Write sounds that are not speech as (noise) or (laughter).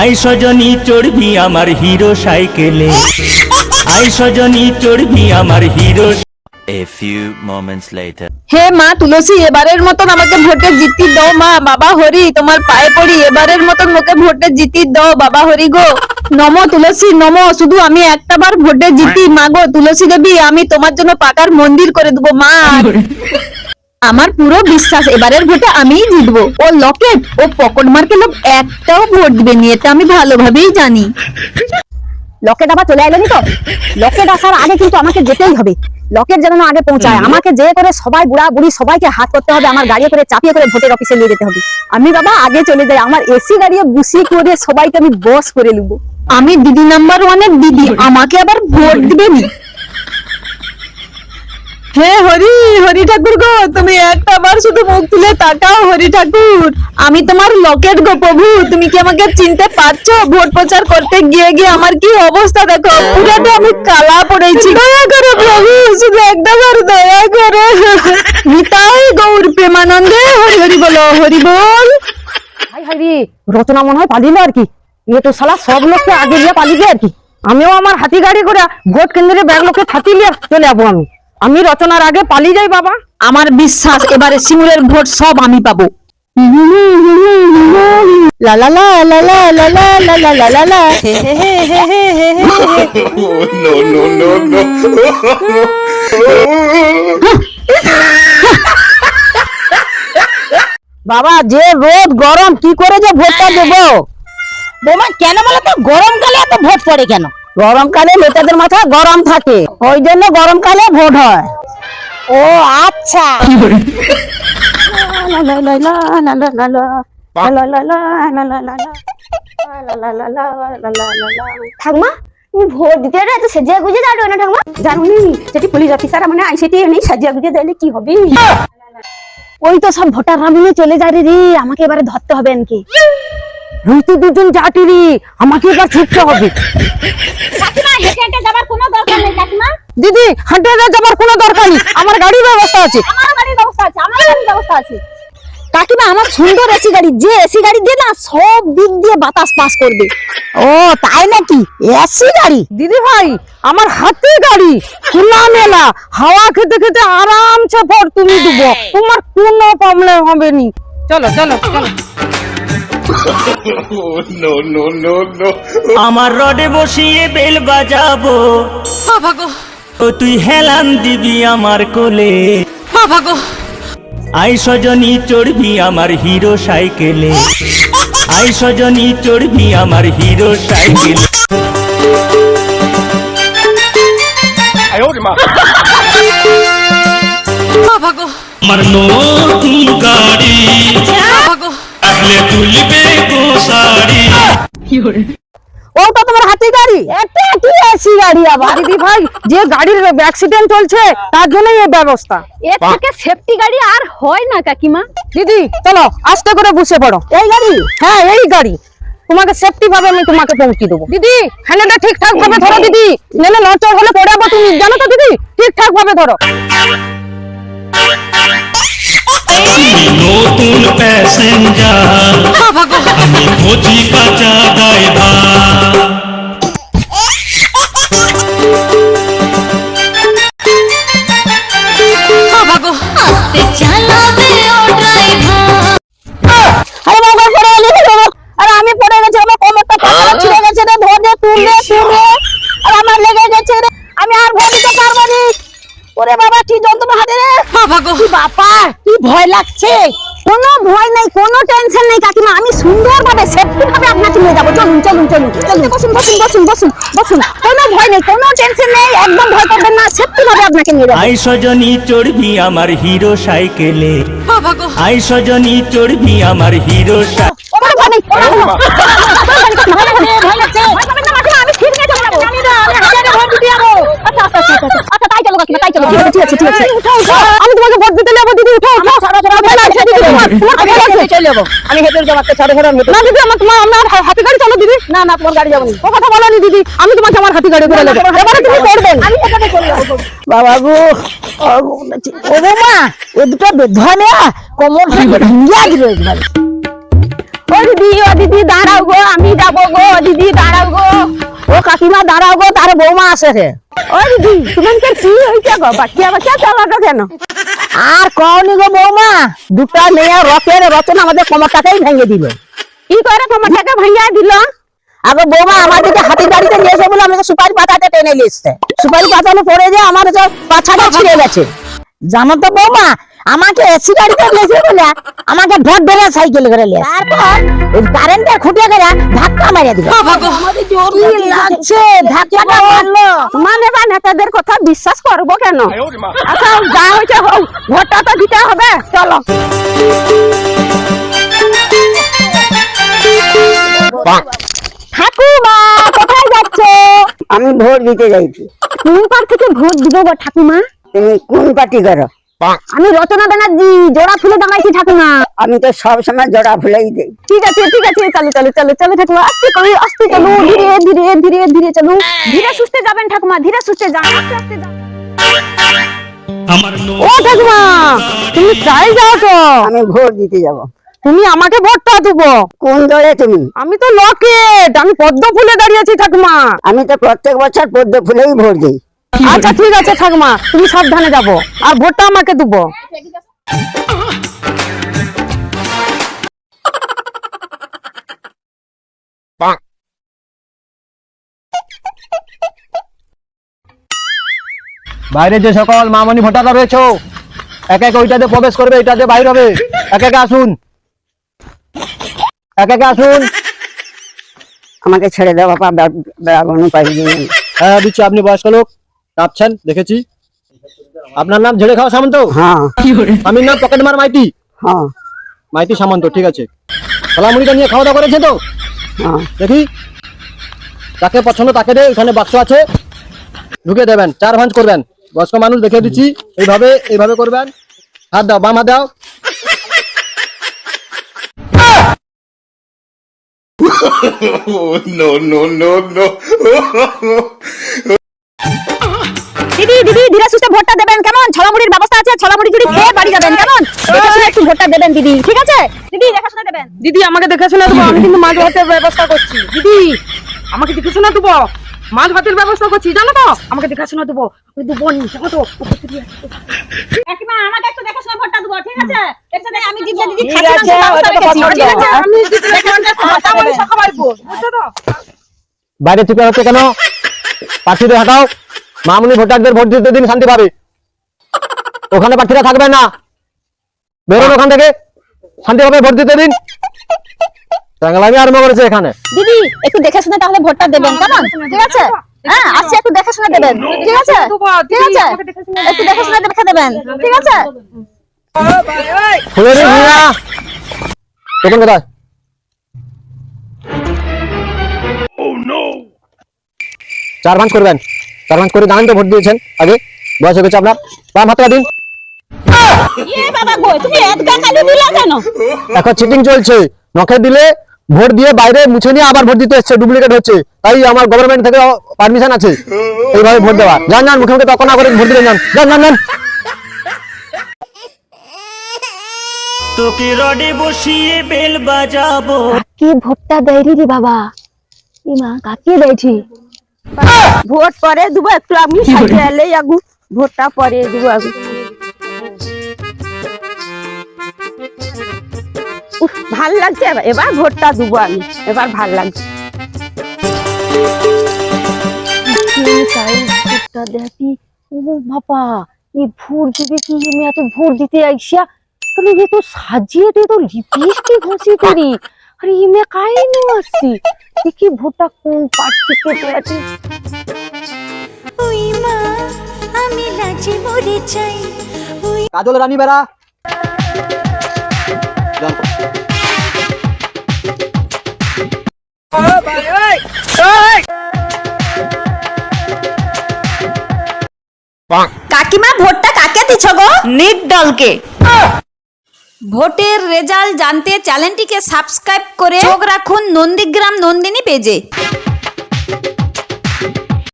I সজনী চড়বি আমার হিরো সাইকেলে। আই সজনী চড়বি আমার hero A few moments later. হে মা তুলসী এবারের মতন আমাকে ভোটে জিতি দাও মা। বাবা হরি তোমার পায়ে পড়ি এবারের মতন মোকে ভোটে জিতি দাও। বাবা হরি গো নম তুলসী নম। শুধু আমি একটা বার ভোটে জিতি। মা। গো তুলসী দেবী আমি তোমার জন্য পাকার মন্দির করে দেবো মা। আমার পুরো বিশ্বাস এবারের ভোটে আমিই জিতবো। ও লকেট ও পকেট মার্কে লোক একটাও ভোট দিবে নি এটা আমি ভালোভাবেই জানি। লকেট আবার চলে এলো নি তো? লকেট আসার আগে কিন্তু আমাকে যেতেই হবে। লকেট যেন আগে পৌঁছায়। আমাকে যে করে সবাই বুড়া বুড়ি সবাইকে হাত করতে হবে আমার গাড়ি করে চাপিয়ে করে ভোটের অফিসে নিয়ে যেতে হবে। আমি বাবা আগে চলে যাই আমার এসি গাড়ি বুসি করে সবাইকে আমি বস করে নেব। আমি দিদি নাম্বার ওয়ানের দিদি আমাকে আবার ভোট দিবে নি হে হরি হরি ঠাকুর গো, তুমি একটা বার শুধু মুখ তুলে তাকাও হরি ঠাকুর। আমি তোমার লকেট গো প্রভু, তুমি কি আমাকে চিনতে পারছ? ভোট প্রচার করতে গিয়ে গিয়ে আমার কি অবস্থা দেখো? পুরাটা আমি কালা পড়েছি। দয়া করো প্রভু, শুধু একটা বার দয়া করো। নিতাই গৌর প্রেমানন্দে, হরি হরি বলো, হরি বল। হাই হাই রচনা মনে হয় পালিলো আর কি। এ তো শালা সব লোককে আগে দিয়ে পালিয়ে আর কি। আমিও আমার হাতি গাড়ি করে ভোট কেন্দ্রে ব্যাগ লোকে থাকি নিয়ে চলে যাব আমি। আমি রচনার আগে পালিয়ে যাই বাবা আমার বিশ্বাস এবারে সিঙ্গুরের ভোট সব আমি পাবো লা লা লা হে। বাবা যে রোদ গরম কি করে যে ভোটটা দেবো বোমা কেন বলো তো গরমকালে এত ভোট পড়ে কেন গরমকালে নেতাদের মাথা গরম থাকে। ওই জন্য গরমকালে ভোট হয়। ও আচ্ছা। ঠাকমা তুমি ভোট দিতে এত সেজে গুজে যাবে না ঠাকমা? জানুনি যেটি পুলিশ অফিসার মানে আই সেটি নেই সাজিয়া গুজিয়ে দিলে কি হবে? ওই তো সব ভোটার রামিনে চলে যায় রে আমাকে এবারে ধরতে হবে নাকি রুইতে দুজন জাটিরি আমাকে এবার ছুটতে হবে। কাকিমা হেঁটে হেঁটে যাবার কোনো দরকার নেই কাকিমা। দিদি হাঁটে যাবার কোনো দরকার নেই আমার গাড়ির ব্যবস্থা আছে। আমার গাড়ির ব্যবস্থা আছে আমার গাড়ির ব্যবস্থা আছে। কাকিমা আমার সুন্দর এসি গাড়ি যে এসি গাড়ি দিয়ে না সব দিক দিয়ে বাতাস পাস করবে। ও তাই নাকি? এসি গাড়ি? দিদি ভাই আমার হাতে গাড়ি খোলা মেলা হাওয়া খেতে খেতে আরামসে পর তুমি দেবো। তোমার কোনো প্রবলেম হবে নি। চলো চলো চলো। আমার রডে বসিয়ে বেল বাজাবো। ও তুই হেলান দিবি আমার কোলে। আই সজনী চড়বি আমার হিরো সাইকেলে। আই সজনী চড়বি আমার হিরো সাইকেলে। আমার নতুন গাড়ি। আসলে তুলবে গো শাড়ি। ও তো তোমার হাতে গাড়ি। এটা কি এসি গাড়ি আবার? দিদি ভাই যে গাড়ির অ্যাক্সিডেন্ট চলছে তার জন্যই এই ব্যবস্থা। এর থেকে সেফটি গাড়ি আর হয় না কাকিমা। দিদি চলো আস্তে করে বসে পড়ো। এই গাড়ি? হ্যাঁ এই গাড়ি। তোমাকে সেফটি ভাবে আমি তোমাকে পৌঁছে দেবো। দিদি হ্যান্ডেলটা ঠিকঠাক ভাবে ধরো দিদি। নেলে নচর হলে পড়ে যাব তুমি। জানো তো দিদি? ঠিকঠাক ভাবে ধরো প্যাসেঞ্জার আমি বুঝি কাঁচা ড্রাইভার আরে বাবা পড়ে গেলি বাবা। আরে আমি পড়ে গেছি আমার কোমরটা পাতলা ছিঁড়ে গেছে রে ধরে তুললে তুলে। আর আমার লেগে গেছে রে আমি আর ভয় দিতে পারব না। ওরে বাবা কি যন্ত্রণা হাতে রে। কি বাবা কি ভয় লাগছে? আমি সুন্দরভাবে সেফটিভাবে আপনাকে নিয়ে যাব। চলুন চলুন চলুন চলুন বসুন বসুন বসুন বসুন বসুন। কোনো ভয় নেই কোনো টেনশন নেই একদম ভয় করবেন না সেফটিভাবে আপনাকে নিয়ে যাব। আই সজনী চড়বি আমার হিরো সাইকেলে। আই সজনী চড়বি আমার হিরো আমি তোমাকে ভোট দিতে নেব দিদি উঠো উঠো। তোমার তোমার আমি হেঁটে যাব ছাড়ো ছাড়ো না দিদি আমার তোমার আমার হাতি গাড়ি চলো দিদি। না না তোমার গাড়ি যাব ও কথা বলনি দিদি আমি তোমাকে আমার হাতি গাড়ি করে নেব এবারে তুমি করবেন আমি এখানে চলে বাবা গো ও বৌমা এ দুটো বেধনে কোমর ভেঙে দিল একবার। ও দিদি ও দিদি দাঁড়াও গো আমি যাব গো দিদি দাঁড়াও গো। ও কাকিমা দাঁড়াও গো তার বৌমা আসে রে। ও দিদি তোমাকে কি হয়েছে গো? বাচ্চা বাচ্চা চালাটো কেন? আর কওনি গো বৌমা? দুটা মেয়ে রকের রচনা আমাদের কোমরটাকেই ভেঙে দিল। কি করে কোমরটাকে ভেঙে দিল? আগে বৌমা আমাদেরকে হাতি গাড়িতে নিয়ে এসে বলে আমাকে সুপারি পাতাতে টেনে নিয়ে এসছে। সুপারি পাতানো পড়ে যে আমার যে পাছাটা ছিঁড়ে গেছে। জানো তো বৌমা আমাকে এসি গাড়িতে নিয়েছে বলে আমাকে ভোট ধরে সাইকেল করে নিয়ে তারপর ওই কারেন্টের খুঁটে করে ধাক্কা মারিয়ে দিল। কি লাগছে? ধাক্কাটা মারলো। মানে বা নেতাদের কথা বিশ্বাস করব কেন? আচ্ছা যা হয়েছে হোক ভোটটা তো দিতে হবে। চলো। ঠাকুমা কোথায় যাচ্ছ? আমি ভোট দিতে যাইছি। কোন পার থেকে ভোট দিব গো ঠাকুমা? তুমি কোন পার্টি করো? আমি রচনা ব্যানার্জি জোড়া ফুলে দাঁড়াইছি ঠাকুমা। আমি তো সব সময় জোড়া ফুলেই দেই। ঠিক আছে ঠিক আছে চলো চলো চলো চলো ঠাকুমা আস্তে করে আস্তে চলো ধীরে ধীরে ধীরে ধীরে চলো। ধীরে সুস্থে যাবেন ঠাকুমা ধীরে সুস্থে যান আস্তে আস্তে যান। আমার ও ঠাকুমা তুমি চাই যাও তো। আমি ভোট দিতে যাব। তুমি আমাকে ভোটটা দেবো। কোন দলে তুমি? আমি তো লকেট আমি পদ্ম ফুলে দাঁড়িয়েছি ঠাকুমা। আমি তো প্রত্যেক বছর পদ্ম ফুলেই ভোট দিই। আচ্ছা ঠিক আছে ঠাকুমা তুমি সাবধানে যাব আর ভোটটা আমাকে দেবো বাইরে যে সকল মামনি ভোটাররা রয়েছে এক এক ওইটাতে প্রবেশ করবে এটাতে বাইর হবে এক এক আসুন এক এক আসুন আমাকে ছেড়ে দাও বাবা বেড়াবো পাই হ্যাঁ দিচ্ছি আপনি বয়স্ক লোক কাঁপছেন দেখেছি। আপনার নাম ঝেড়ে খাওয়া সামন্ত? হ্যাঁ। আমি নাম পকেট মার মাইতি? হ্যাঁ। মাইতি সামন্ত ঠিক আছে। কলামুড়িটা নিয়ে খাওয়া দাওয়া করেছে তো? হ্যাঁ। দেখি। তাকে পছন্দ তাকে দে এখানে বাক্স আছে। ঢুকে দেবেন চার ভাঁজ করবেন। বয়স্ক মানুষ দেখে দিচ্ছি এইভাবে এইভাবে করবেন। হাত দাও বাম হাত দাও। (laughs) (laughs) দিদি দিদি ধীরে সুস্থে ভোটটা দেবেন কেমন? ছলামুড়ির ব্যবস্থা আছে ছলামুড়ি যদি খেয়ে বাড়ি যাবেন কেমন? একটু ভোটটা দেবেন দিদি ঠিক আছে? দিদি দেখা শুনে দেবেন। দিদি আমাকে দেখে শুনে দেবো আমি কিন্তু মাছ ভাতের ব্যবস্থা করছি। দিদি আমাকে দেখে শুনে দেবো। মাছ ভাতের ব্যবস্থা করছি জানো তো? আমাকে দেখে শুনে দেবো। ওই দেবো নি জানো তো কাকিমা আমাকে একটু দেখা ভোটটা দেবো ঠিক আছে? একসাথে আমি জিভে দিদি ঠিক আছে, ওটা তো পছন্দ। আমি দিদি দেখে শুনে সকাল বুঝছ তো? বাইরে চিপে হচ্ছে কেন? প্রার্থীদের হাঁটাও। মামুনি ভোটারদের ভোট দিতে দিন শান্তি পাবে। ওখানে প্রার্থীরা থাকবে না। বেরোন ওখান থেকে। শান্তিভাবে ভোট দিতে দিন। আরম্ভ করেছে এখানে। দিদি একটু দেখে শুনে তাহলে ভোটটা দেবেন কেমন? ঠিক আছে? হ্যাঁ আসছে একটু দেখে শুনে দেবেন। ঠিক আছে? ঠিক আছে? একটু দেখে শুনে দেখে দেবেন। ঠিক আছে? ফুলের ভূঁইয়া। তখন কোথায়। চার ভাঁজ করবেন। ভাঁজ করে তো ভোট দিয়েছেন। আগে বয়স হয়ে গেছে আপনার। বাম হাতটা দিন ইয়ে বাবা গো তুমি এতটা কালি দিলা কেন? এখন চিটিং চলছে। নখে দিলে ভোট দিয়ে বাইরে মুছে নিয়ে আবার ভোট দিতে এসছে ডুপ্লিকেট হচ্ছে। তাই আমার গভর্নমেন্ট থেকে পারমিশন আছে এইভাবে ভোট দেওয়া যান যান মুখে মুখে তখন করে ভোট দিলে যান। যান যান যান। তোকে রডে বসিয়ে বেল বাজাবো। কি ভোটটা দেয় রে বাবা? ইমা কাকে দেয়ছি? ভোট পরে দেবো একটু আমি সাইকেলে আগু। ভোটটা পরে দেবো আগু। ভালো লাগছে এবার। ভোটটা দেবো আমি। এবার ভালো লাগছে। ভোটটা দেখি ও বাবা এই ভোট দিবে কি? আমি এত ভোট দিতে আইসা কারণ এ তো সাজিয়ে দিয়ে তো লিপস্টিক ঘষি করি আসছি দেখি ভোটটা কোন পার্টি কেটে আছে ওই মা আমি লাজে মরে চাই। ওই কাজল রানী বেড়া। কাকিমা ভোটটা কাকে দিছ গো? নিট দলকে ভোটের রেজাল্ট জানতে চ্যানেলটিকে সাবস্ক্রাইব করে চোখ রাখুন নন্দীগ্রাম নন্দিনী পেজে।